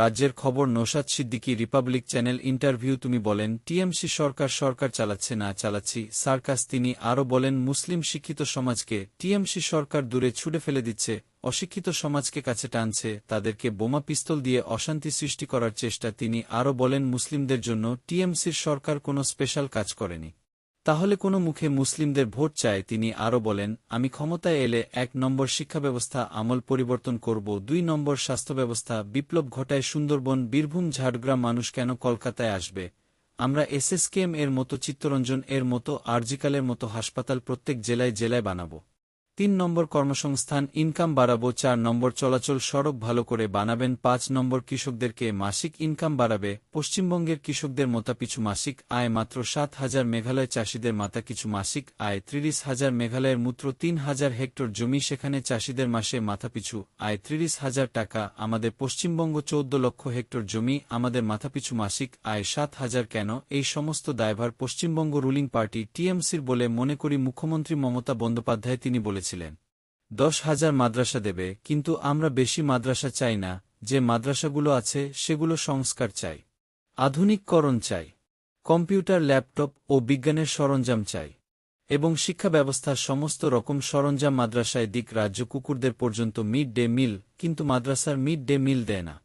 রাজ্যের খবর Naushad Siddiqui Republic channel interview তুমি বলেন, টিএমসি সরকার সরকার চালাচ্ছে না চালাচ্ছি, সার্কাস তিনি আরও বলেন, মুসলিম শিক্ষিত সমাজকে টিএমসি সরকার দূরে ছুড়ে ফেলে দিচ্ছে, অশিক্ষিত সমাজকে কাছে টানছে, তাদেরকে বোমা পিস্তল দিয়ে অশান্তি সৃষ্টি করার চেষ্টা তিনি আরও বলেন, মুসলিমদের জন্য টিএমসির সরকার কোনো স্পেশাল কাজ করেনি। তাহলে কোনো মুখে মুসলিমদের ভোট চায় তিনি আরও বলেন, আমি ক্ষমতায় এলে এক নম্বর শিক্ষা ব্যবস্থা আমল পরিবর্তন করব, দুই নম্বর স্বাস্থ্য ব্যবস্থা বিপ্লব ঘটায় সুন্দরবন, বীরভূম, ঝাড়গ্রাম মানুষ কেন কলকাতায় আসবে? আমরা এসএসকেএম এর মতো চিত্তরঞ্জন এর মতো আরজিকালের মতো হাসপাতাল প্রত্যেক জেলায় জেলায় বানাব। তিন নম্বর কর্মসংস্থান ইনকাম বাড়াবো, চার নম্বর চলাচল সড়ক ভালো করে বানাবেন, পাঁচ নম্বর কৃষকদেরকে মাসিক ইনকাম বাড়াবে, পশ্চিমবঙ্গের কৃষকদের মোতাপিছু মাসিক আয় মাত্র সাত হাজার মেঘালয় চাষিদের মাথা কিছু মাসিক আয় ত্রিশ হাজার মেঘালয়ের মূত্র তিন হাজার হেক্টর জমি, সেখানে চাষিদের মাসে মাথাপিছু আয় ত্রিশ হাজার টাকা, আমাদের পশ্চিমবঙ্গ চৌদ্দ লক্ষ হেক্টর জমি, আমাদের মাথাপিছু মাসিক আয় সাত হাজার কেন? এই সমস্ত দায়ভার পশ্চিমবঙ্গ রুলিং পার্টি টিএমসির বলে মনে করি মুখ্যমন্ত্রী মমতা বন্দ্যোপাধ্যায় তিনি বলেছেন। বলেছিলেন দশ হাজার মাদ্রাসা দেবে, কিন্তু আমরা বেশি মাদ্রাসা চাই না, যে মাদ্রাসাগুলো আছে সেগুলো সংস্কার চাই। আধুনিককরণ চাই। কম্পিউটার, ল্যাপটপ ও বিজ্ঞানের সরঞ্জাম চাই। এবং শিক্ষা ব্যবস্থার সমস্ত রকম সরঞ্জাম মাদ্রাসায় দিক রাজ্য কুকুরদের পর্যন্ত মিড ডে মিল, কিন্তু মাদ্রাসার মিড ডে মিল দেয় না।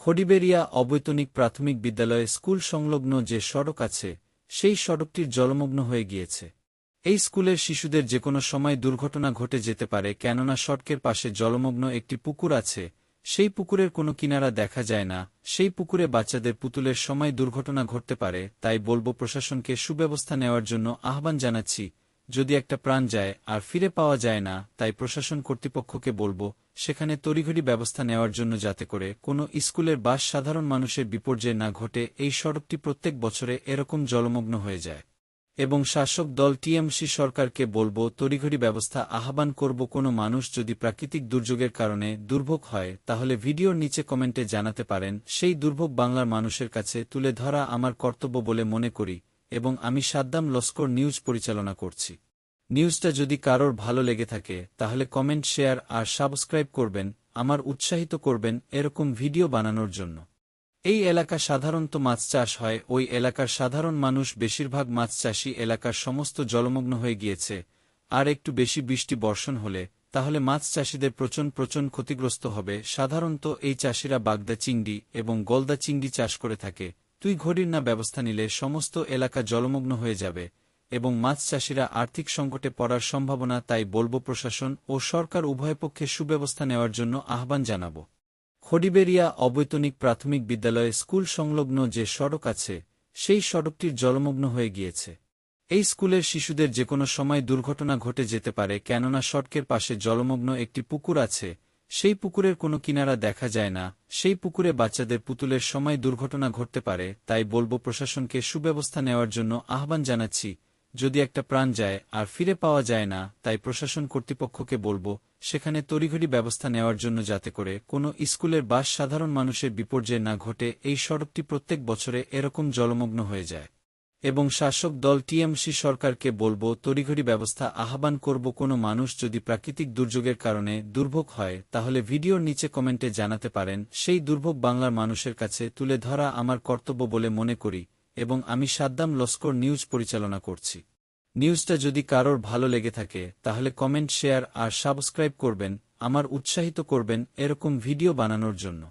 খডিবেরিয়া অবৈতনিক প্রাথমিক বিদ্যালয়ে স্কুল সংলগ্ন যে সড়ক আছে, সেই সড়কটির জলমগ্ন হয়ে গিয়েছে। এই স্কুলের শিশুদের যে কোনো সময় দুর্ঘটনা ঘটে যেতে পারে, কেননা সড়কের পাশে জলমগ্ন একটি পুকুর আছে। সেই পুকুরের কোনো কিনারা দেখা যায় না। সেই পুকুরে বাচ্চাদের পুতুলের সময় দুর্ঘটনা ঘটতে পারে, তাই বলব প্রশাসনকে সুব্যবস্থা নেওয়ার জন্য আহ্বান জানাচ্ছি। যদি একটা প্রাণ যায় আর ফিরে পাওয়া যায় না, তাই প্রশাসন কর্তৃপক্ষকে বলব, সেখানে তড়িঘড়ি ব্যবস্থা নেওয়ার জন্য যাতে করে কোনো স্কুলের বাস সাধারণ মানুষের বিপর্যয় না ঘটে, এই সড়কটি প্রত্যেক বছরে এরকম জলমগ্ন হয়ে যায়। এবং শাসক দল টিএমসি সরকারকে বলব, তড়িঘড়ি ব্যবস্থা আহ্বান করব, কোনো মানুষ যদি প্রাকৃতিক দুর্যোগের কারণে দুর্ভোগ হয়, তাহলে ভিডিওর নিচে কমেন্টে জানাতে পারেন, সেই দুর্ভোগ বাংলার মানুষের কাছে তুলে ধরা আমার কর্তব্য বলে মনে করি, এবং আমি সাদ্দাম লস্কর নিউজ পরিচালনা করছি। নিউজটা যদি কারোর ভালো লেগে থাকে, তাহলে কমেন্ট, শেয়ার আর সাবস্ক্রাইব করবেন, আমার উৎসাহিত করবেন এরকম ভিডিও বানানোর জন্য। এই এলাকা সাধারণত মাছ চাষ হয়। ওই এলাকার সাধারণ মানুষ বেশিরভাগ মাছ চাষি এলাকার সমস্ত জলমগ্ন হয়ে গিয়েছে। আর একটু বেশি বৃষ্টি বর্ষণ হলে, তাহলে মাছ চাষিদের প্রচন প্রচন ক্ষতিগ্রস্ত হবে। সাধারণত এই চাষিরা বাগদা চিংড়ি এবং গলদা চিংড়ি চাষ করে থাকে। তুই ঘড়ির না ব্যবস্থা নিলে সমস্ত এলাকা জলমগ্ন হয়ে যাবে এবং মাছ চাষিরা আর্থিক সংকটে পড়ার সম্ভাবনা তাই বলব প্রশাসন ও সরকার উভয় পক্ষে সুব্যবস্থা নেওয়ার জন্য আহ্বান জানাব। খডিবেরিয়া অবৈতনিক প্রাথমিক বিদ্যালয়ে স্কুল সংলগ্ন যে সড়ক আছে, সেই সড়কটির জলমগ্ন হয়ে গিয়েছে। এই স্কুলের শিশুদের যে কোনো সময় দুর্ঘটনা ঘটে যেতে পারে, কেননা সড়কের পাশে জলমগ্ন একটি পুকুর আছে, সেই পুকুরের কোনো কিনারা দেখা যায় না, সেই পুকুরে বাচ্চাদের পুতুলের সময় দুর্ঘটনা ঘটতে পারে, তাই বলব প্রশাসনকে সুব্যবস্থা নেওয়ার জন্য আহ্বান জানাচ্ছি যদি একটা প্রাণ যায় আর ফিরে পাওয়া যায় না, তাই প্রশাসন কর্তৃপক্ষকে বলব, সেখানে তড়িঘড়ি ব্যবস্থা নেওয়ার জন্য যাতে করে কোনো স্কুলের বাস সাধারণ মানুষের বিপর্যয় না ঘটে, এই সড়কটি প্রত্যেক বছরে এরকম জলমগ্ন হয়ে যায়। এবং শাসক দল টিএমসি সরকারকে বলব, তড়িঘড়ি ব্যবস্থা আহ্বান করব কোনো মানুষ যদি প্রাকৃতিক দুর্যোগের কারণে দুর্ভোগ হয়, তাহলে ভিডিওর নিচে কমেন্টে জানাতে পারেন, সেই দুর্ভোগ বাংলার মানুষের কাছে তুলে ধরা আমার কর্তব্য বলে মনে করি। এবং আমি সাদ্দাম লস্কর নিউজ পরিচালনা করছি। নিউজটা যদি কারোর ভালো লেগে থাকে, তাহলে কমেন্ট, শেয়ার আর সাবস্ক্রাইব করবেন, আমার উৎসাহিত করবেন এরকম ভিডিও বানানোর জন্য।